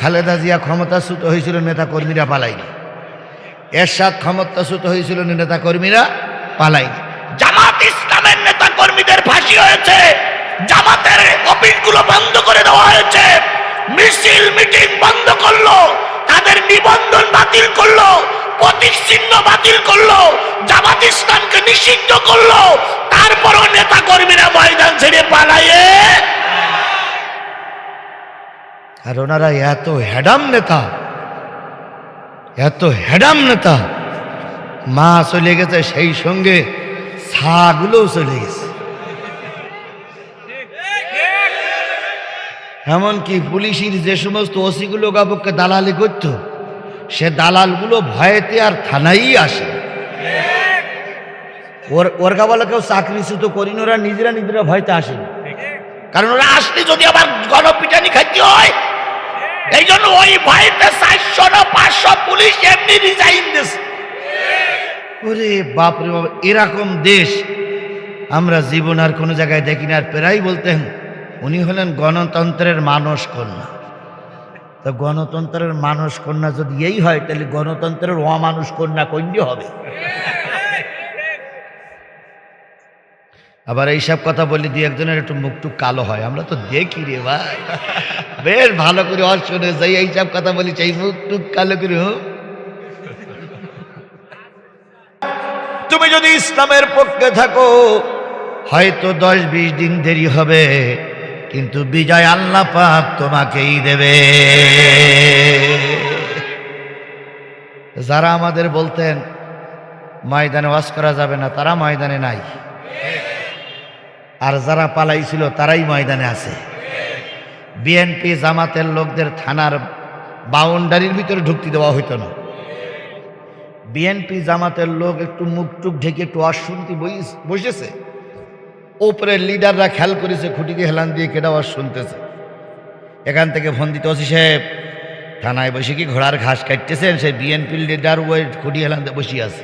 খালেদা জিয়া ক্ষমতাচ্যুত হয়েছিল নেতা কর্মীরা পালাইনি এরশাদ ক্ষমতাচ্যুত হয়েছিল নেতা কর্মীরা পালাইনি জামাত ইসলামের নেতা কর্মীদের ফাঁসি হয়েছে। জামাতের অফিসগুলো বন্ধ করে দেওয়া হয়েছে। মিছিল, মিটিং বন্ধ করল। তাদের নিবন্ধন বাতিল করল। প্রতীক চিহ্ন বাতিল করল। জামাত ইসলামকে নিষিদ্ধ করল। তারপরও নেতা কর্মীরা ময়দান ছেড়ে পালাইয়ে আর ওনারা এত হ্যাডাম নেতা, এত হ্যাডাম নেতা, মা চলে গেছে, সেই সঙ্গে ছাগুলোও চলে গেছে। এমনকি পুলিশের যে সমস্ত ওসিগুলো গাবককে দালালি করত, সে দালালগুলো ভয়েতে আর থানাই আসে। ওর ওর গাবলে কেউ চাকরি সুতো করিনি, ওরা নিজেরা নিজেরা ভয়তে আসেনি। কারণ ওরা আসলে যদি আবার গণপিটানি খাইতে হয় এই জন্য ওই ভয়তে চারশো না পাঁচশো পুলিশ এমনি রিজাইন দিচ্ছে ওরে বাপরে বাপ, এরকম দেশ আমরা জীবন আর কোনো জায়গায় দেখি না। আর প্রায় বলতেন উনি হলেন গণতন্ত্রের মানস কন্যা তো গণতন্ত্রের মানস কন্যা যদি এই হয়, তাহলে গণতন্ত্রের অমানুষ কন্যা কন্যা হবে। আবার এইসব কথা বলি দুই একজনের একটু মুখটুক কালো হয়। আমরা তো দেখি রে ভাই। বেশ ভালো করে অর শুনে যাই এইসব কথা বলি চাই মুখটুক কালো করে হোক তুমি যদি ইসলামের পক্ষে থাকো হয়তো দশ বিশ দিন দেরি হবে কিন্তু বিজয় আল্লাহ পাক তোমাকেই দেবে। যারা আমাদের বলতেন ময়দানে ওয়াজ করা যাবে না তারা ময়দানে নাই। আর যারা পালাইছিল তারাই ময়দানে আছে। বিএনপি জামাতের লোকদের থানার বাউন্ডারির ভিতরে ঢুকতে দেওয়া হইতো না। বিএনপি জামাতের লোক একটু মুখ টুক ঢেকে একটু অশুনতি বসেছে ওপরে লিডাররা খেয়াল করেছে, খুঁটিকে হেলান দিয়ে কেটা শুনতেছে। এখান থেকে ফোন দিতে ওসি সাহেব, থানায় বসে কি ঘোড়ার ঘাস কাটতেছেন? সেই বিএনপি লিডার ওই খুঁটি হেলান দিয়ে বসে আছে।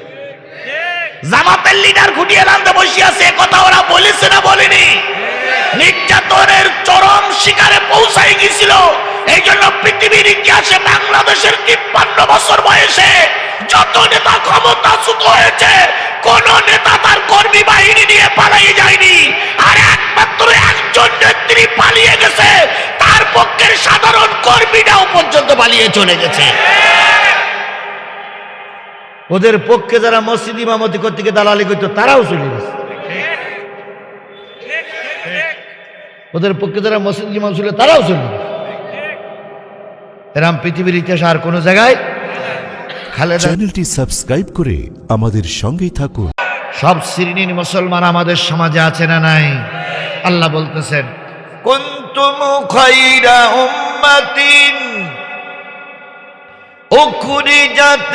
জামাতের লিডার খুঁটিয়ে নামতে বসে আছে কথা ওরা বলেছে না বলেনি? নির্যাতনের চরম শিকারে পৌঁছাই গেছিল এই জন্য পৃথিবীর ইতিহাসে বাংলাদেশের তিপ্পান্ন বছর বয়সে যত নেতা ক্ষমতাচ্যুত হয়েছে, কোন নেতা তার কর্মী বাহিনী নিয়ে পালিয়ে যায়নি। আর একমাত্র একজন নেত্রী পালিয়ে গেছে, তার পক্ষের সাধারণ কর্মীরাও পর্যন্ত পালিয়ে চলে গেছে। ওদের পক্ষে যারা মসজিদ ইমামতি করতে গিয়ে দালালি করতো তারাও চলে গেছে। ওদের পক্ষে যারা মসজিদ ইমাম ছিল তারাও চলে গেছে। এরম পৃথিবীর ইতিহাস আর কোনো জায়গায় চ্যানেলটি সাবস্ক্রাইব করে আমাদের সঙ্গেই থাকুন। সব শ্রেণির মুসলমান আমাদের সমাজে আছে না নাই? আল্লাহ বলতেছেন কুনতুম খায়রা উম্মাতিন উখরিজাত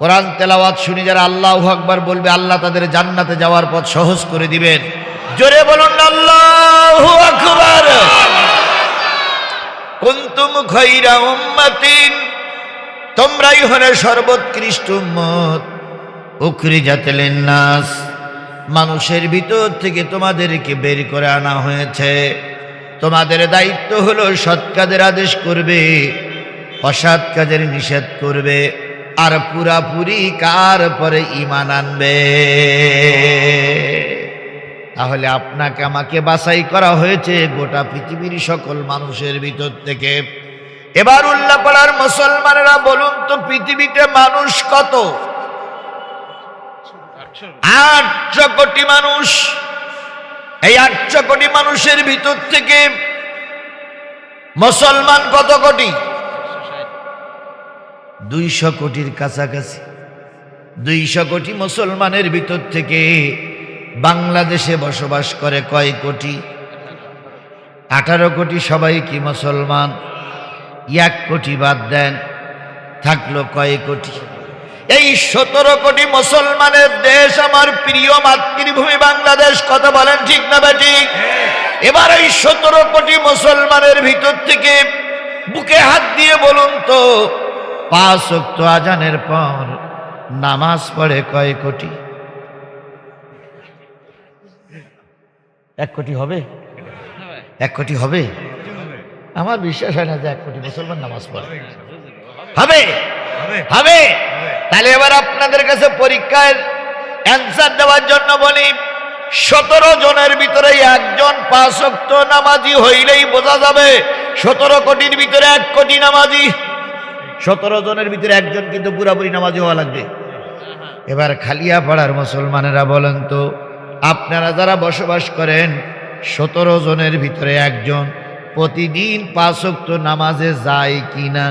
কোরআন তেলাওয়াত শুনি যারা আল্লাহ আকবার বলবে, আল্লাহ তাদের জান্নাতে যাওয়ার পথ সহজ করে দিবেন। জোরে বলুন, আল্লাহ আকবার। কুন্তুম খৈরা উম্মাতিন, তোমরাই হলে সর্বোৎকৃষ্ট উম্মত। উখরি জাতেলেন নাস মানুষের ভিতর থেকে তোমাদেরকে বের করে আনা হয়েছে। তোমাদের দায়িত্ব হলো সৎ কাজের আদেশ করবে, অসৎ কাজের নিষেধ করবে। আর পুরাপুরি কার পরে ইমান আনবে? তাহলে আপনাকে আমাকে বাছাই করা হয়েছে গোটা পৃথিবীর সকল মানুষের ভিতর থেকে। এবার উল্লাপাড়ার মুসলমানেরা বলুন তো, পৃথিবীতে মানুষ কত? আটশো কোটি মানুষ। এই আটশো কোটি মানুষের ভিতর থেকে মুসলমান কত কোটি? দুইশো কোটির কাছাকাছি। দুইশো কোটি মুসলমানের ভিতর থেকে বাংলাদেশে বসবাস করে কয় কোটি? আঠারো কোটি সবাই কি মুসলমান? এক কোটি বাদ দেন, থাকল কয় কোটি? এই সতেরো কোটি মুসলমানের দেশ আমার প্রিয় মাতৃভূমি বাংলাদেশ, কথা বলেন ঠিক না ঠিক? এবার এই সতেরো কোটি মুসলমানের ভিতর থেকে বুকে হাত দিয়ে বলুন তো পাঁচ আজানের পর নামাজ পড়ে কয় কোটি? এক কোটি হবে? এক কোটি হবে? আমার বিশ্বাস হয় না যে এক কোটি মুসলমান নামাজ পড়ে। হবে? হবে। তাহলে এবার আপনাদের কাছে পরীক্ষার অ্যান্সার দেওয়ার জন্য বলি সতেরো জনের ভিতরে একজন পাঁচ অক্ত নামাজি হইলেই বোঝা যাবে সতেরো কোটির ভিতরে এক কোটি নামাজি। সতেরো জনের ভিতরে একজন কিন্তু পুরাপুরি নামাজি হওয়া লাগবে। এবার খালিয়া পাড়ার মুসলমানেরা বলেন তো আপনারা যারা বসবাস করেন সতেরো জনের ভিতরে একজন প্রতিদিন পাঁচ অক্ত নামাজে যায় কিনা?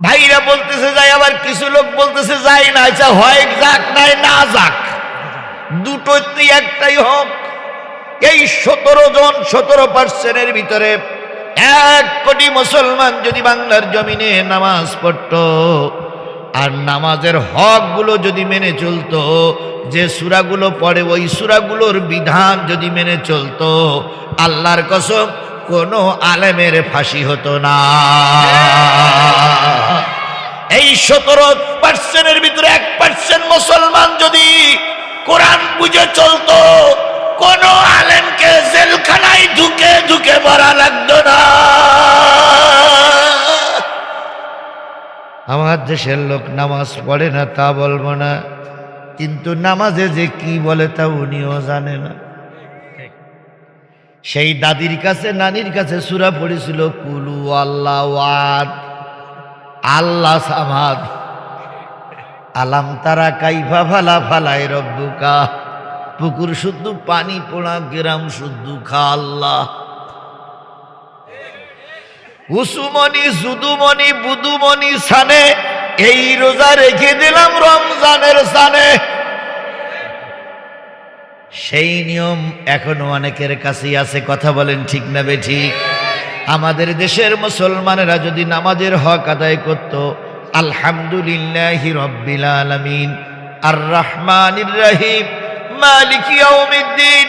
ভাইরা বলতেছে যাই আবার কিছু লোক বলতেছে যাই না। আচ্ছা হয় যাক নাই না যাক। দুটোতেই একটাই হোক। এই সতেরো জন সতেরো পার্সেন্টের ভিতরে এক কোটি মুসলমান যদি বাংলার জমিনে নামাজ পড়তো, আর নামাজের হকগুলো যদি মেনে চলতো, যে সুরাগুলো পড়ে ওই সুরাগুলোর বিধান যদি মেনে চলতো, আল্লাহর কসম, কোনো আলেমের ফাঁসি হতো না। এই সতেরো পার্সেন্টের ভিতরে এক পার্সেন্ট মুসলমান যদি কোরআন বুঝে চলতো কোন আলেমকে জেলখানায় ঢুকে ঢুকে মরা লাগতো না। আমার দেশের লোক নামাজ পড়ে না, তা বলব না। কিন্তু নামাজে যে কি বলে তা উনিও জানে না। সেই দাদির কাছে, নানির কাছে সুরা পড়েছিল, কুলু আল্লাহ আল্লাহ সামাদ, আলাম তারা কাইফা ফালা ফালাই রব্বুকা। পুকুর শুদ্ধ, পানি পোড়া, গ্রাম শুদ্ধ, খা আল্লাহ। উসুমনি সুদুমনি বুদুমনি সানে, এই রোজা রেখে দিলাম রমজানের সানে। সেই নিয়ম এখনও অনেকের কাছেই আছে, কথা বলেন ঠিক না বে ঠিক? আমাদের দেশের মুসলমানেরা যদি নামাজের হক আদায় করত, আলহামদুলিল্লাহ রব্বিল আলামিন আর রহমানির রহিম মালিক ইয়াউমিদ্দিন।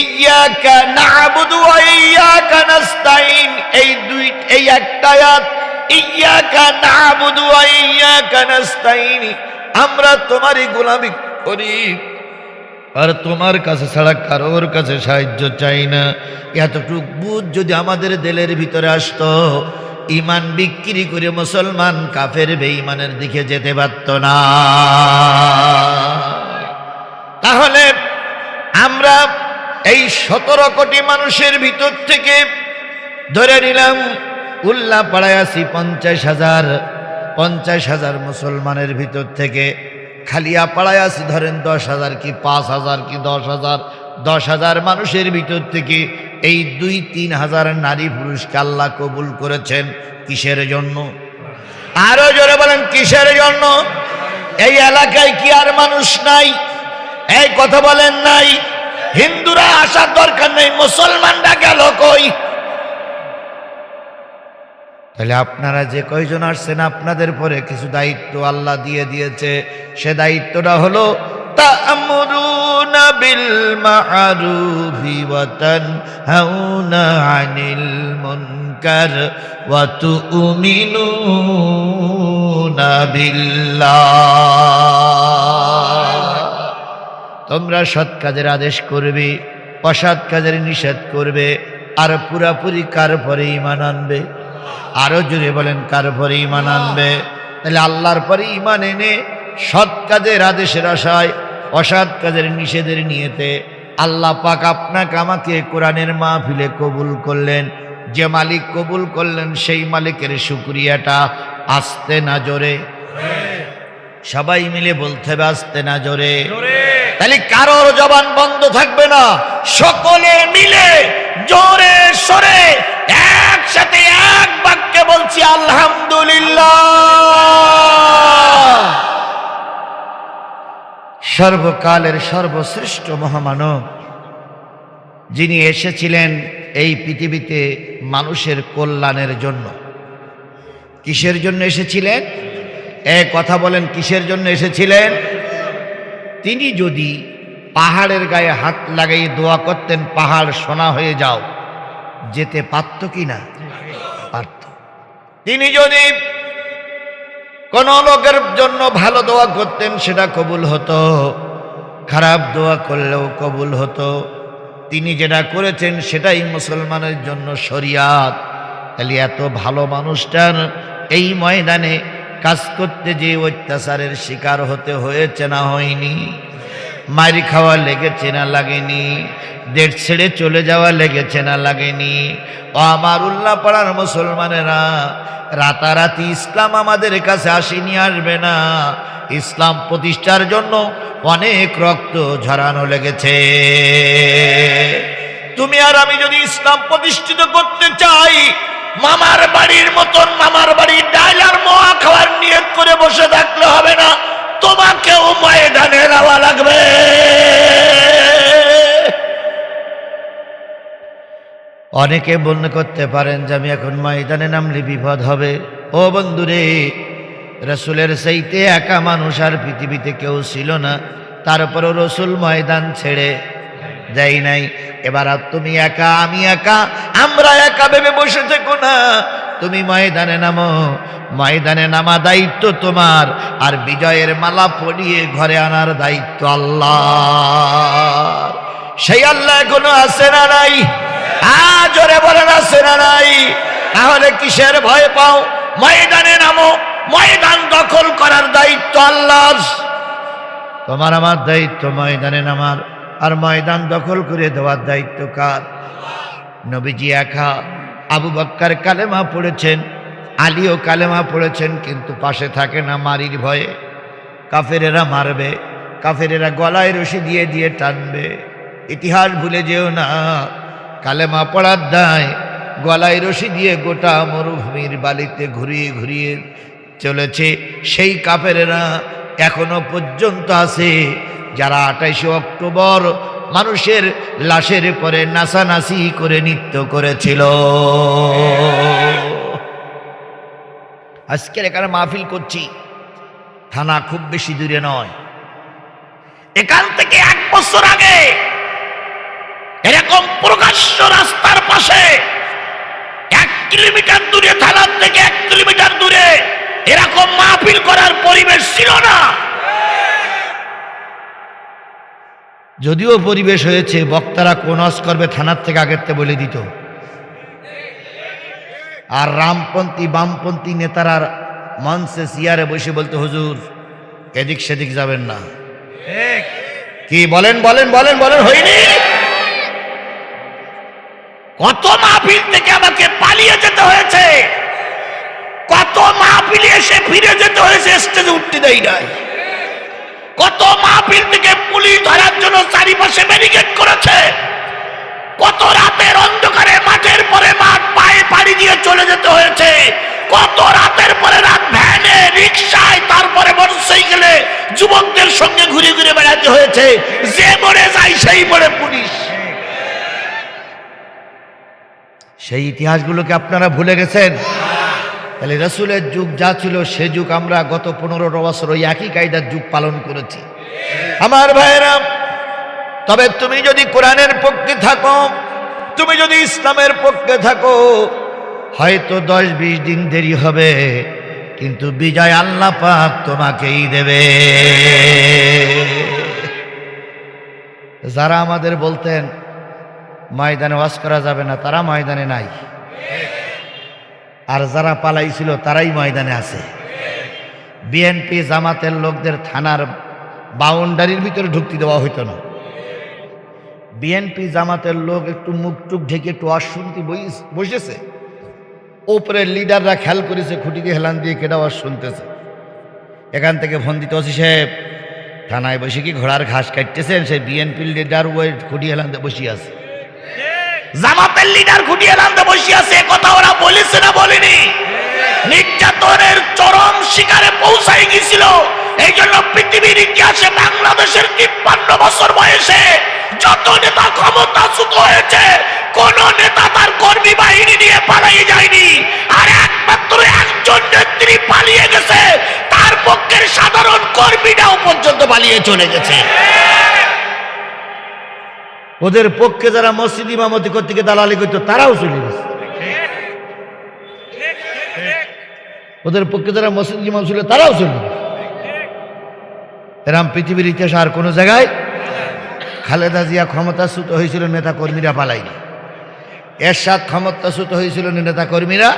ইয়াকা না'বুদু ওয়া ইয়াকা নাস্তাইন এই দুই, এই একটা আয়াত ইয়াকা না'বুদু ওয়া আমরা তোমারই গোলামি করি। আর তোমার কাছে ছাড়া কারোর কাছে সাহায্য চাই না। এতটুক বুধ যদি আমাদের দিলের ভিতরে আসতো ইমান বিক্রি করে মুসলমান কাফের বেঈমানের দিকে যেতে পারত না। তাহলে আমরা এই সতেরো কোটি মানুষের ভিতর থেকে ধরে নিলাম উল্লাহ পাড়ায় আছি পঞ্চাশ হাজার পঞ্চাশ হাজার মুসলমানের ভিতর থেকে। খালিয়া পাড়ায় আছি ধরেন দশ হাজার কি পাঁচ হাজার কি দশ হাজার দশ হাজার মানুষের ভিতর থেকে এই দুই তিন হাজার নারী পুরুষকে আল্লাহ কবুল করেছেন কিসের জন্য? আরও জোরে বলেন, কিসের জন্য? এই এলাকায় কি আর মানুষ নাই? এই কথা বলেন নাই। হিন্দুরা আসার দরকার নেই, মুসলমানরা গেল কই? তাহলে আপনারা যে কয়জন আসছেন আপনাদের পরে কিছু দায়িত্ব আল্লাহ দিয়ে দিয়েছে। সে দায়িত্বটা হলো বিল্লাহ। তোমরা সৎ কাজের আদেশ করবে, অসৎ কাজের নিষেধ করবে, আর পুরাপুরি কার পরে ইমান আনবে? আরও জুড়ে বলেন, কার পরে ইমান আনবে? তাহলে আল্লাহর পরে ইমান এনে সৎ কাজের আদেশের আশায়, অসৎ কাজের নিষেধের নিয়েতে আল্লাহ পাক আপনাকে, আমাকে কোরআনের মাহফিলে কবুল করলেন। যে মালিক কবুল করলেন, সেই মালিকের শুক্রিয়াটা আসতে না জোরে। সবাই মিলে বলতে হবে, আসতে না জোরে। তাহলে কারোর জবান বন্ধ থাকবে না। সকলে মিলে জোরে সরে একসাথে এক বাক্যে বলছি, আলহামদুলিল্লাহ। সর্বকালের সর্বশ্রেষ্ঠ মহামানব যিনি এসেছিলেন এই পৃথিবীতে মানুষের কল্যাণের জন্য। কিসের জন্য এসেছিলেন? এ কথা বলেন, কিসের জন্য এসেছিলেন? তিনি যদি পাহাড়ের গায়ে হাত লাগাই দোয়া করতেন, পাহাড় সোনা হয়ে যাও, যেতে পারত কি না? পারত। তিনি যদি কোন লোকের জন্য ভালো দোয়া করতেন, সেটা কবুল হতো। খারাপ দোয়া করলেও কবুল হতো। তিনি যেটা করেছেন, সেটাই মুসলমানের জন্য শরিয়াত। তাহলে এত ভালো মানুষটার এই ময়দানে কাজ করতে যে অত্যাচারের শিকার হতে হয়েছে না হয়নি। মারি খাওয়া লেগেছে না লাগেনি। দেশ ছেড়ে চলে যাওয়া লেগেছে না লাগেনি। ও আমার উল্লাহ পাড়ার মুসলমানেরা, রাতারাতি ইসলাম আমাদের কাছে আসেনি, আসবে না। ইসলাম প্রতিষ্ঠার জন্য অনেক রক্ত ঝরানো লেগেছে। তুমি আর আমি যদি ইসলাম প্রতিষ্ঠিত করতে চাই, মামার বাড়ির মতন অনেকে মনে করতে পারেন যে আমি এখন ময়দানে নামলে বিপদ হবে। ও বন্ধুরে, রসুলের সেইতে একা মানুষ আর পৃথিবীতে কেউ ছিল না। তারপরও রসুল ময়দান ছেড়ে দেয় নাই। এবার আর তুমি একা, আমি একা, আমরা একা ভেবে বসে থেকো না। তুমি ময়দানে নামো, ময়দানে নামা দায়িত্ব তোমার, আর বিজয়ের মালা পরিয়ে ঘরে আনার দায়িত্ব আল্লাহ সেই আল্লাহ এখনও আছে না নাই? আজ জোরে আছে না নাই? তাহলে কিসের ভয় পাও? ময়দানে নামো। ময়দান দখল করার দায়িত্ব আল্লাহর। তোমার আমার দায়িত্ব ময়দানে নামার। আর ময়দান দখল করে দেওয়ার দায়িত্ব কার? নবীজি একা। আবু বক্কার কালেমা পড়েছেন, আলীও কালেমা পড়েছেন, কিন্তু পাশে থাকে না মারির ভয়ে। কাফেরেরা মারবে, কাফেরেরা গলায় রশি দিয়ে দিয়ে টানবে। ইতিহাস ভুলে যেও না। কালেমা পড়ার দায়, গলায় রশি দিয়ে গোটা মরুভূমির বালিতে ঘুরিয়ে ঘুরিয়ে চলেছে সেই কাপেরেরা এখনও পর্যন্ত আছে যারা আঠাইশে অক্টোবর মানুষের লাশের পরে নাচানাচি করে নৃত্য করেছিল। আজকের এখানে মাহফিল করছি, থানা খুব বেশি দূরে নয়। এখান থেকে এক বছর আগে এরকম প্রকাশ্য রাস্তার পাশে। এক কিলোমিটার দূরে থানার থেকে এক কিলোমিটার দূরে এরকম মাহফিল করার পরিবেশ ছিল না। যদিও পরিবেশ হয়েছে বক্তারা কোন করবে থানার থেকে আগের থেকে বলে দিত। আর রামপন্থী বামপন্থী নেতারা মঞ্চে সিয়ারে বসে বলতে হুজুর এদিক সেদিক যাবেন না। কি বলেন বলেন বলেন বলেন হয়নি? কত মাহফিল থেকে আমাকে পালিয়ে যেতে হয়েছে? কত মাহফিলে এসে ফিরে যেতে হয়েছে স্টেজে উঠতে দেয় নাই। কত মাহফিল থেকে পুলিশ ধরার জন্য চারিপাশে ব্যারিকেড করেছে। কত রাতের অন্ধকারে মাঠের পরে মাঠ পায়ে পাড়ি দিয়ে চলে যেতে হয়েছে। কত রাতের পরে রাত ভ্যানে রিক্সায় তারপরে মোটরসাইকেলে যুবকদের সঙ্গে ঘুরে ঘুরে বেড়াতে হয়েছে। যে মরে যায় সেই মরে পুলিশ। সেই ইতিহাসগুলোকে আপনারা ভুলে গেছেন? তাহলে রসুলের যুগ যা ছিল, সে যুগ আমরা গত পনেরো বছর ওই একই কায়দার যুগ পালন করেছি। আমার ভাইয়েরা, তবে তুমি যদি কোরআনের পক্ষে থাকো, তুমি যদি ইসলামের পক্ষে থাকো, হয়তো দশ বিশ দিন দেরি হবে, কিন্তু বিজয় আল্লাহ পাক তোমাকেই দেবে। যারা আমাদের বলতেন ময়দানে ওয়াজ করা যাবে না, তারা ময়দানে নাই। আর যারা পালাইছিল, তারাই ময়দানে আছে। বিএনপি জামাতের লোকদের থানার বাউন্ডারির ভিতরে ঢুকতে দেওয়া হইতো না। বিএনপি জামাতের লোক একটু মুখ টুক ঢেকে একটু ওয়াজ শুনতে বইস- বসেছে। ওপরে লিডাররা খেয়াল করেছে খুঁটি দিয়ে হেলান দিয়ে কেটা ওয়াজ শুনতেছে। এখান থেকে ফোন দিতে ওসি সাহেব, থানায় বসে কি ঘোড়ার ঘাস কাটতেছেন? সেই বিএনপি লিডার ওই খুঁটি হেলান দিয়ে বসে আছে। জামাতের লিডার খুঁটিয়ে নামতে বসে আছে কথা ওরা বলেছে না বলেনি? নির্যাতনের চরম শিকারে পৌঁছাই গেছিল এই জন্য পৃথিবীর ইতিহাসে বাংলাদেশের তিপ্পান্ন বছর বয়সে যত নেতা ক্ষমতা ক্ষমতাচ্যুত হয়েছে, কোন নেতা তার কর্মী বাহিনী নিয়ে পালিয়ে যায়নি। আর একমাত্র একজন নেত্রী পালিয়ে গেছে, তার পক্ষের সাধারণ কর্মীরাও পর্যন্ত পালিয়ে চলে গেছে। ওদের পক্ষে যারা মসজিদ ইমামতি করতে গিয়ে দালালি করতো, তারাও চলে গেছে। ওদের পক্ষে যারা মসজিদ ইমাম ছিল তারাও চলে গেছে। এরম পৃথিবীর ইতিহাস আর কোনো জায়গায় খালেদা জিয়া ক্ষমতাচ্যুত হয়েছিল নেতা কর্মীরা পালায়নি। এরশাদ ক্ষমতাচ্যুত হয়েছিল নেতা কর্মীরা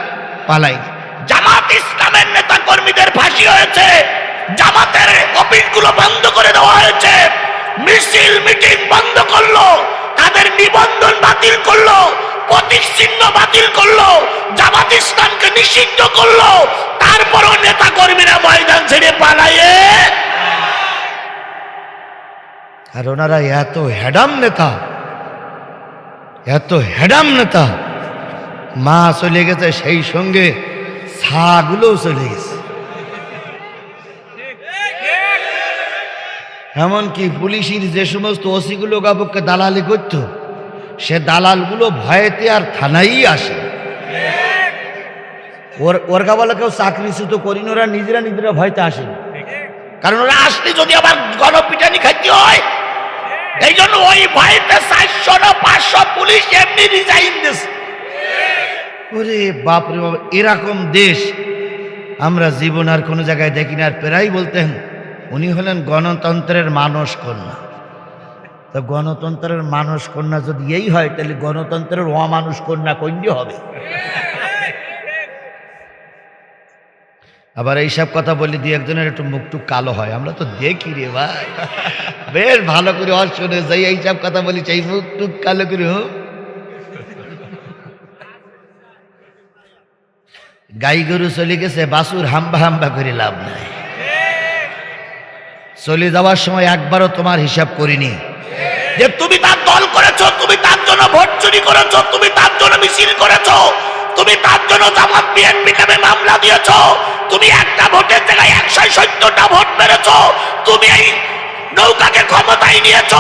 পালায়নি। জামাত ইসলামের নেতা কর্মীদের ফাঁসি হয়েছে। জামাতের অফিসগুলো বন্ধ করে দেওয়া হয়েছে। মিছিল মিটিং বন্ধ করল, তাদের নিবন্ধন বাতিল করল, প্রতীক বাতিল করল, জামাত নিষিদ্ধ করল, তারপরও নেতা কর্মীরা ময়দান ছেড়ে পালায়ে আর ওনারা এত হ্যাডাম নেতা, এত হ্যাডাম নেতা, মা চলে গেছে সেই সঙ্গে, ছাগুলোও চলে গেছে। এমনকি পুলিশের যে সমস্ত ওসিগুলো গাবককে দালালি করত, সে দালালগুলো ভয়েতে আর থানাই আসে। ওর ওর গাবালা কেউ চাকরি সুতো করিনি, ওরা নিজেরা নিজেরা ভয়তে আসেনি কারণ ওরা আসলে যদি আবার গণপিটানি খাইতে হয়, এই জন্য ওই ভয়তে চারশো না পাঁচশো পুলিশ এমনি রিজাইন দিচ্ছে ওরে বাপরে বাপ, এরকম দেশ আমরা জীবন আর কোনো জায়গায় দেখি না, আর প্রায় বলতেন উনি হলেন গণতন্ত্রের মানস কন্যা। তো গণতন্ত্রের মানস কন্যা যদি এই হয়, তাহলে গণতন্ত্রের অমানুষ কন্যা কন্যা হবে। আবার এইসব কথা বলি দিয়ে একজনের একটু মুখটুক কালো হয়। আমরা তো দেখি রে ভাই। বেশ ভালো করে অর শুনে যাই, এইসব কথা বলি চাই মুখটুক কালো করে হোক গাই গরু চলে গেছে, বাসুর হাম্বা হাম্বা করে লাভ নাই। চলে যাওয়ার সময় একবারও তোমার হিসাব করিনি। যে তুমি তার দল করেছ, তুমি তার জন্য ভোট চুরি করেছ, তুমি তার জন্য মিছিল করেছ, তুমি তার জন্য জামাত বিএনপি নামে মামলা দিয়েছ, তুমি একটা ভোটের জায়গায় একশো সত্তরটা ভোট মেরেছ, তুমি এই নৌকাকে ক্ষমতায় নিয়েছ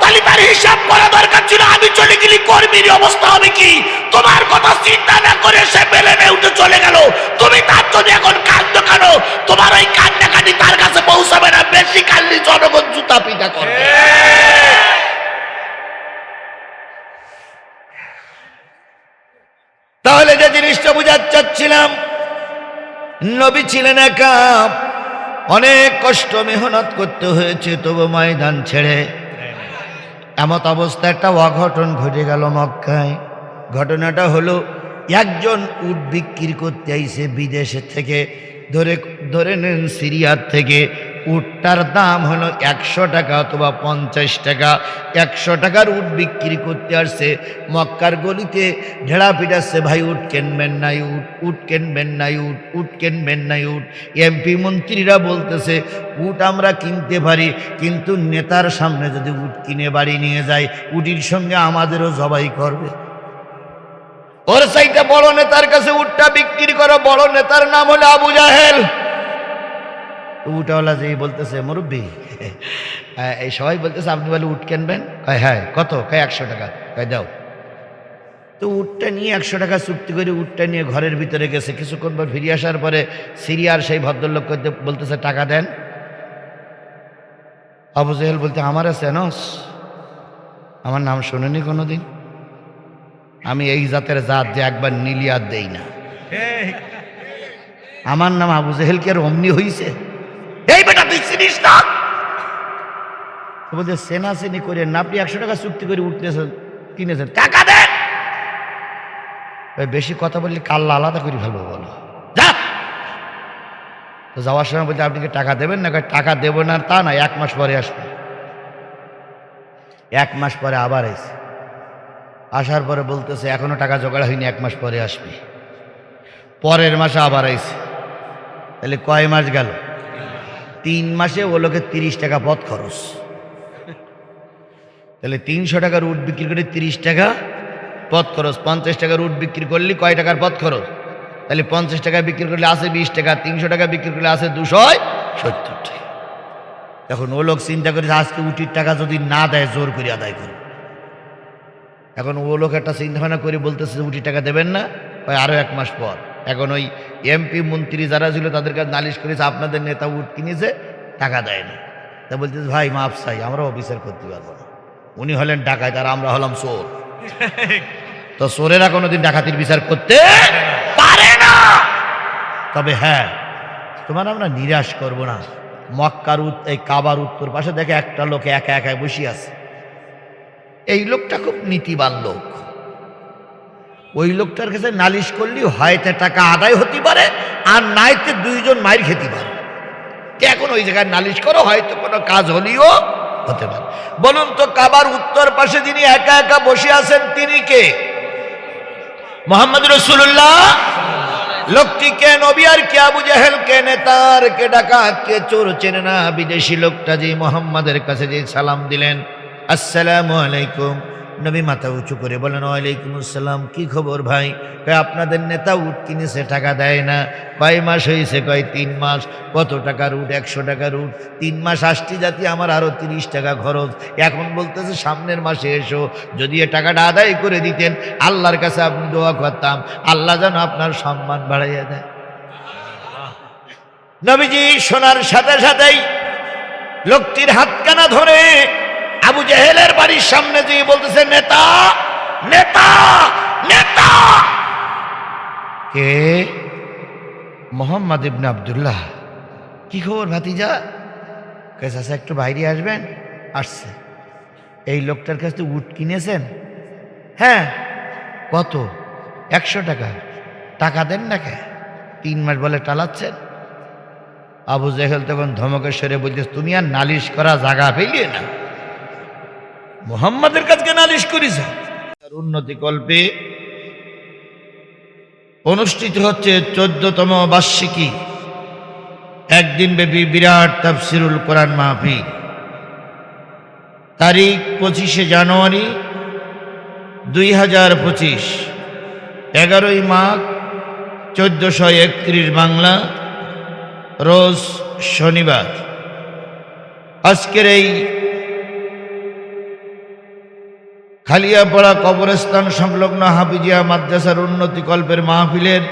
তাহলে তার হিসাব করা দরকার ছিল। আমি চলে গেলি, কর্মীর অবস্থা হবে কি? তোমার কথা চিন্তা না করে সে বেলেনে উঠে চলে গেল। তুমি তার জন্য এখন কান্দ কেন? তোমার ওই কান্নাকাটি তার কাছে পৌঁছাবে না। বেশি কান্দি জনগণ জুতা পিটা করবে। তাহলে যে জিনিসটা বুঝাতে চাচ্ছিলাম, নবী ছিলেন একা। অনেক কষ্ট মেহনত করতে হয়েছে, তবু ময়দান ছেড়ে। এমত অবস্থা একটা অঘটন ঘটে গেল মক্কায়। ঘটনাটা হলো, একজন উট বিক্রি করতে আইসে বিদেশের থেকে, ধরে ধরে নেন সিরিয়ার থেকে। উটটার দাম হলো একশো টাকা অথবা পঞ্চাশ টাকা। একশো টাকার উট বিক্রি করতে আসছে। মক্কার গলিতে ঢেড়া পিটাচ্ছে ভাই, উট কেনবেন নাই, উট উট কেনবেন নাই, উট উট কেনবেন নাই, উট। এমপি মন্ত্রীরা বলতেছে, উট আমরা কিনতে পারি, কিন্তু নেতার সামনে যদি উট কিনে বাড়ি নিয়ে যায়, উটির সঙ্গে আমাদেরও জবাই করবে। ওর সাইডে বড় নেতার কাছে উটটা বিক্রি করো, বড় নেতার নাম হলো আবু জাহেল। উটওয়ালা যে বলতেছে মুরব্বী এই সবাই বলতেছে আপনি বলে উট কিনবেন? কয় হ্যাঁ কত? কয় একশো টাকা। কয় দাও। তো উটটা নিয়ে একশো টাকা চুক্তি করে উটটা নিয়ে ঘরের ভিতরে গেছে। কিছুক্ষণ পর ফিরে আসার পরে সিরিয়ার সেই ভদ্রলোক বলতেছে টাকা দেন। আবু জেহেল বলতে আমার আছে নস আমার নাম শোনেনি কোনোদিন। আমি এই জাতের জাত যে একবার নিলি আর দেই না। আমার নাম আবু জেহেল কি আর অমনি হইছে? এই বেটা তুই চিনিস না? বলছে সেনা সেনি করে না আপনি একশো টাকা চুক্তি করে উঠতেছেন কিনেছেন। টাকা দে! ভাই, বেশি কথা বললে কাল্লা আলাদা করে ফেলব বলো। যা! তো যাওয়ার সময় বলছে আপনি কি টাকা দেবেন না? টাকা দেবো না তা না এক মাস পরে আসবে। এক মাস পরে আবার এসে আসার পরে বলতেছে এখনও টাকা জোগাড় হয়নি এক মাস পরে আসবে। পরের মাসে আবার আইছে তাহলে কয় মাস গেল? তিন মাসে ও লোকে তিরিশ টাকা পথ খরচ। তাহলে তিনশো টাকার উট বিক্রি করে তিরিশ টাকা পথ খরচ। পঞ্চাশ টাকার উট বিক্রি করলে কয় টাকার পথ খরচ? তাহলে পঞ্চাশ টাকা বিক্রি করলে আসে বিশ টাকা, তিনশো টাকা বিক্রি করলে আসে দুশো সত্তর টাকা। এখন ও লোক চিন্তা করেছে আজকে উটির টাকা যদি না দেয়, জোর করে আদায় করবে এখন ও লোক একটা চিন্তা ভাবনা করে বলতেছে উঠি টাকা দেবেন না আরও এক মাস পর। এখন ওই এমপি মন্ত্রী যারা ছিল তাদের কাছে নালিশ করেছে, আপনাদের নেতা উঠ কিনেছে, টাকা দেয়নি। তা বলতেছে, ভাই মাপ চাই আমরা অফিসার করতে পারব না। উনি হলেন ডাকায় আর আমরা হলাম চোর। তো চোরেরা কোনোদিন ডাকাতির বিচার করতে পারে না। তবে হ্যাঁ তোমার আমরা নিরাশ করব না। মক্কার এই কাবার উত্তর পাশে দেখে একটা লোক একা একা বসে আছে। এই লোকটা খুব নীতিবান লোক। ওই লোকটার কাছে নালিশ করলেই হয়তো টাকা আদায় হতে পারে, আর নাইতে দুইজন মায়ের খেতে পারে। এখন ওই জায়গায় নালিশ করো, হয়তো কোনো কাজ হলেও হতে পারে। বলুন তো, কাবার উত্তর পাশে যিনি একা একা বসে আছেন, তিনি কে? মোহাম্মদ রসুল্লাহ লোকটি কে, নবী আর কে, আবু জাহেল কে, নেতার কে, ডাকাত কে, চোর চেনে না, বিদেশি লোকটা যে মোহাম্মদের কাছে যে সালাম দিলেন। আসসালামু আলাইকুম। নবী মাথা উঁচু করে বলেন, ওয়ালাইকুম আসসালাম, কি খবর ভাই? কয়, আপনাদের নেতা উট কিনেছে, টাকা দেয় না। কয় মাস হয়েছে কয় তিন মাস। কত টাকার উট? একশো টাকার উট। তিন মাস আসটি জাতি, আমার আরও তিরিশ টাকা খরচ। এখন বলতেছে, সামনের মাসে এসো, যদি এ টাকাটা আদায় করে দিতেন, আল্লাহর কাছে আপনি দোয়া করতাম। আল্লাহ যেন আপনার সম্মান বাড়াইয়া দেয়। নবীজি শোনার সাথে সাথেই লোকটির হাতকানা ধরে আবু জেহেলের বাড়ির সামনে দিয়ে বলতেছে, নেতা নেতা নেতা! কে? মোহাম্মদ ইবনে আবদুল্লাহ। কি খবর ভাতিজা? কেস আছে একটু বাইরে আসবেন? আসছে। এই লোকটার কাছ থেকে উট কিনেছেন? হ্যাঁ। কত? একশো টাকা। টাকা দেন না কে? তিন মাস বলে টালাচ্ছেন। আবু জেহেল তখন ধমকেশ্বরে বলছে তুমি আর নালিশ করা জায়গা পেলিয়ে না। মোহাম্মদের কাছে নালিশ করিস? তার উন্নতি কল্পে অনুষ্ঠিত হচ্ছে চোদ্দতম বার্ষিকী। একদিন ব্যাপী বিরাট তাফসিরুল কোরআন মাহফিল। তারিখ পঁচিশে জানুয়ারি দুই হাজার পঁচিশ। এগারোই মাঘ চোদ্দশো একত্রিশ বাংলা, রোজ শনিবার। আজকের এই খালিয়াপাড়া কবরস্থান সংলগ্ন হাফিজিয়া মাদ্রাসার উন্নতি কল্পের মাহফিলের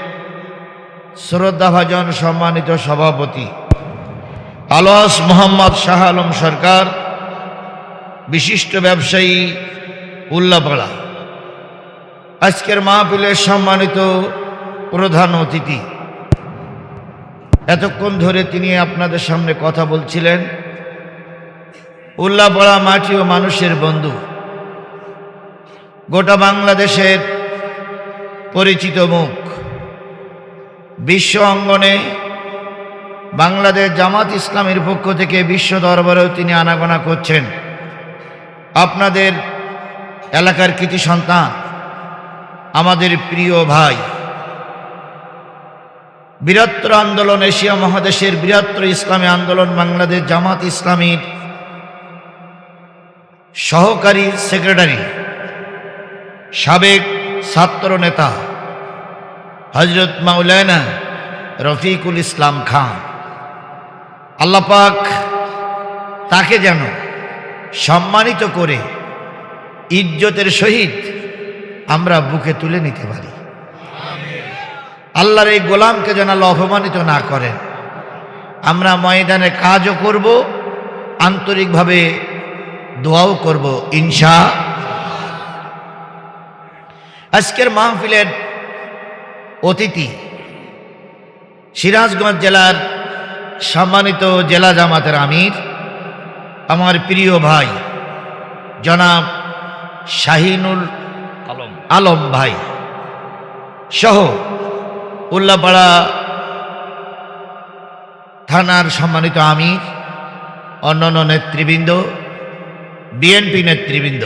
শ্রদ্ধাভাজন সম্মানিত সভাপতি আলহাস মোহাম্মদ শাহ আলম সরকার, বিশিষ্ট ব্যবসায়ী উল্লাপাড়া। আজকের মাহফিলের সম্মানিত প্রধান অতিথি। এতক্ষণ ধরে তিনি আপনাদের সামনে কথা বলছিলেন। উল্লাপাড়া মাটি ও মানুষের বন্ধু। গোটা বাংলাদেশের পরিচিত মুখ। বিশ্ব অঙ্গনে বাংলাদেশ জামাত ইসলামের পক্ষ থেকে বিশ্ব দরবারেও তিনি আনাগোনা করছেন। আপনাদের এলাকার কৃতি সন্তান, আমাদের প্রিয় ভাই, বৃহত্তর আন্দোলন এশিয়া মহাদেশের বৃহত্তর ইসলামী আন্দোলন বাংলাদেশ জামাত ইসলামীর সহকারী সেক্রেটারি সাবেক ছাত্র নেতা হজরত মাওলানা রফিকুল ইসলাম খান। আল্লাপাক তাকে যেন সম্মানিত করে ইজ্জতের সহিত আমরা বুকে তুলে নিতে পারি। আল্লাহর এই গোলামকে যেন আল্লাহ অপমানিত না করেন। আমরা ময়দানে কাজও করব, আন্তরিকভাবে দোয়াও করব ইনশা আজকের মাহফিলের অতিথি সিরাজগঞ্জ জেলার সম্মানিত জেলা জামাতের আমির আমার প্রিয় ভাই জনাব শাহিনুল আলম। আলম ভাই সহ উল্লাপাড়া থানার সম্মানিত আমির অন্যান্য নেতৃবৃন্দ বিএনপি নেতৃবৃন্দ।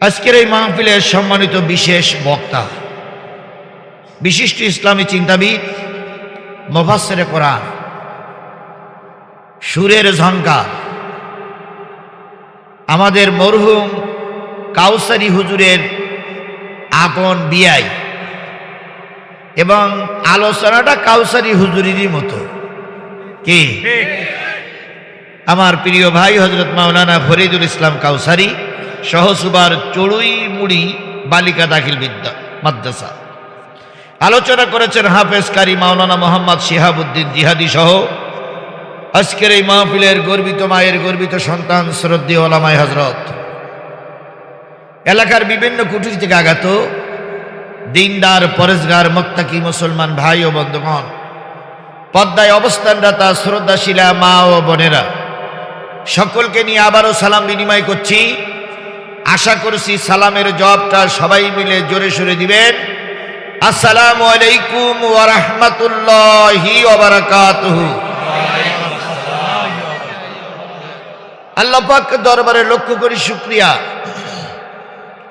আজকের এই মাহফিলের সম্মানিত বিশেষ বক্তা বিশিষ্ট ইসলামী চিন্তাবিদ মোফাসের কোরআন সুরের ঝঙ্কার আমাদের মরহুম কাউসারি হুজুরের আপন বিয়াই এবং আলোচনাটা কাউসারি হুজুরেরই মতো। কি? আমার প্রিয় ভাই হজরত মাওলানা ফরিদুল ইসলাম কাউসারি। সহসুবার চড়ুই মুড়ি বালিকা দাখিল বিদ্যা মাদ্রাসা। আলোচনা করেছেন হাফেজ কারি মাওলানা মোহাম্মদ শিহাবুদ্দিন জিহাদি সহ। আজকের এই মাহফিলের গর্বিত মায়ের গর্বিত সন্তান শ্রদ্ধেয় ওলামায় হজরত এলাকার বিভিন্ন কুটির থেকে আগত দিনদার পরেশগার মক্তাকি মুসলমান ভাই ও বন্ধুগণ, পদ্মায় অবস্থানরতা শ্রদ্ধাশীলা মা ও বোনেরা, সকলকে নিয়ে আবারও সালাম বিনিময় করছি। আশা করছি সালামের জবাবটা সবাই মিলে জোরে সরে দিবেন। আসসালামু আলাইকুম ওয়া রাহমাতুল্লাহি ওয়া বারাকাতুহু। দরবারে লক্ষ্য করি শুক্রিয়া।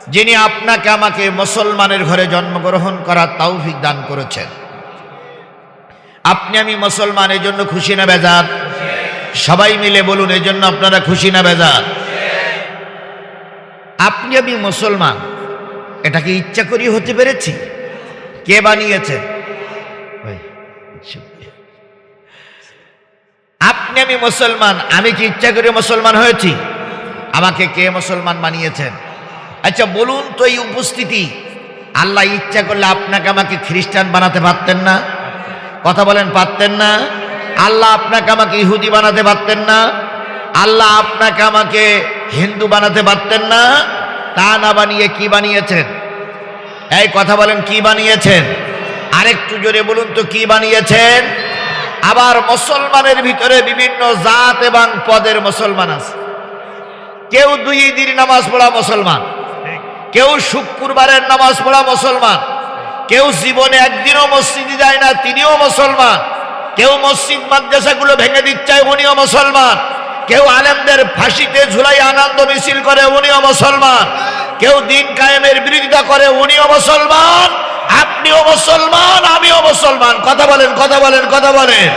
যিনি আপনাকে আমাকে মুসলমানের ঘরে জন্মগ্রহণ করার তৌফিক দান করেছেন। আপনি আমি মুসলমান এই জন্য খুশি না বেজার? সবাই মিলে বলুন এই জন্য আপনারা খুশি না বেজার? আপনি আমি মুসলমান। এটাকে ইচ্ছা করি হতে পেরেছি। কে শুক্রিয়া। আপনি আমি মুসলমান, আমি কি ইচ্ছা করে মুসলমান হয়েছি? আমাকে কে মুসলমান বানিয়েছেন? আচ্ছা বলুন তো এই উপস্থিতি। আল্লাহ ইচ্ছা করলে আপনাকে আমাকে খ্রিস্টান বানাতে পারতেন না? কথা বলেন, পারতেন না? আল্লাহ আপনাকে আমাকে ইহুদি বানাতে পারতেন না? আল্লাহ আপনাকে আমাকে হিন্দু বানাতে পারতেন না, তা না বানিয়ে কি বানিয়েছেন? এই কথা বলেন, কি বানিয়েছেন? আরেকটু জোরে বলুন তো, কি বানিয়েছেন? আবার মুসলমানের ভিতরে বিভিন্ন জাত এবং পদের মুসলমান আছে। কেউ দুই দিন নামাজ পড়া মুসলমান, কেউ শুক্রবারের নামাজ পড়া মুসলমান, কেউ জীবনে একদিনও মসজিদে যায় না, তিনিও মুসলমান, কেউ মসজিদ মাদ্রাসাগুলো ভেঙে দিচ্ছে, উনিও মুসলমান। কেউ আলেমদের ফাঁসিতে ঝুলাই আনন্দ মিছিল করে, উনিও মুসলমান। কেউ দিন কায়েমের বিরোধিতা করে, উনিও মুসলমান। আপনিও মুসলমান, আমিও মুসলমান। কথা বলেন কথা বলেন কথা বলেন।